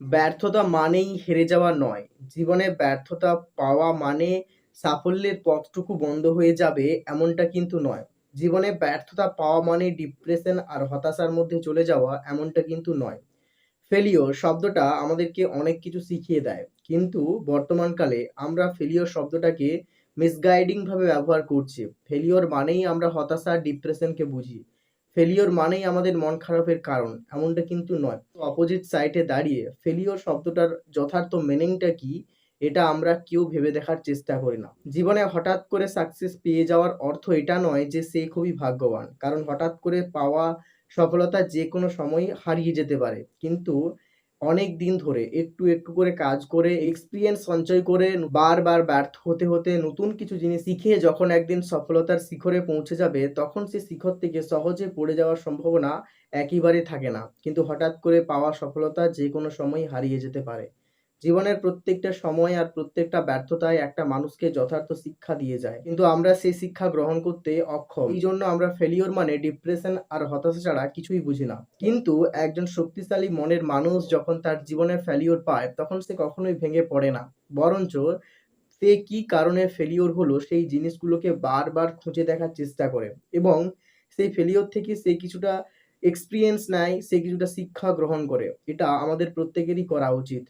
ব্যর্থতা মানেই হেরে যাওয়া নয়। জীবনে ব্যর্থতা পাওয়া মানে সাফল্যের পথটুকু বন্ধ হয়ে যাবে এমনটা কিন্তু নয়। জীবনে ব্যর্থতা পাওয়া মানে ডিপ্রেশন আর হতাশার মধ্যে চলে যাওয়া এমনটা কিন্তু নয়। ফেলিওর শব্দটা আমাদেরকে অনেক কিছু শিখিয়ে দেয়। কিন্তু বর্তমানকালে আমরা ফেলিওর শব্দটাকে মিসগাইডিংভাবে ব্যবহার করছি। ফেলিওর মানেই আমরা হতাশা, ডিপ্রেশনকে বুঝি। ফেলিওর মানেই আমাদের মন খারাপের কারণ, এমনটা কিন্তু নয়। অপোজিট সাইডে দাঁড়িয়ে ফেলিওর শব্দটার যথার্থ মিনিংটা কি, এটা আমরা কেউ ভেবে দেখার চেষ্টা করি না। জীবনে হঠাৎ করে সাকসেস পেয়ে যাওয়ার অর্থ এটা নয় যে সে খুবই ভাগ্যবান। কারণ হঠাৎ করে পাওয়া সফলতা যে কোনো সময় হারিয়ে যেতে পারে। কিন্তু অনেক দিন ধরে একটু, একটু করে কাজ করে এক্সপিরিয়েন্স সঞ্চয় করে বারবার ব্যর্থ হতে, হতে নতুন কিছু জিনিস শিখে যখন একদিন সফলতার শিখরে পৌঁছে যাবে, তখন সে শিখর থেকে সহজে পড়ে যাওয়ার সম্ভাবনা একেবারেই থাকে না। কিন্তু হঠাৎ করে পাওয়া সফলতা যে কোনো সময় হারিয়ে যেতে পারে। জীবনের প্রত্যেকটা সময় আর প্রত্যেকটা ব্যর্থতায় একটা মানুষকে যথার্থ শিক্ষা দিয়ে যায়। কিন্তু আমরা সেই শিক্ষা গ্রহণ করতে অক্ষম। এই জন্য আমরা ফেলিওর মানে ডিপ্রেশন আর হতাশা ছাড়া কিছুই বুঝি না। কিন্তু একজন শক্তিশালী মনের মানুষ যখন তার জীবনে ফেলিওর পায়, তখন সে কখনোই ভেঙে পড়ে না। বরঞ্চ সে কি কারণে ফেলিওর হলো সেই জিনিসগুলোকে বারবার খুঁজে দেখার চেষ্টা করে এবং সেই ফেলিওর থেকে সে কিছুটা এক্সপিরিয়েন্স নেয়, সে কিছুটা শিক্ষা গ্রহণ করে। এটা আমাদের প্রত্যেকেরই করা উচিত।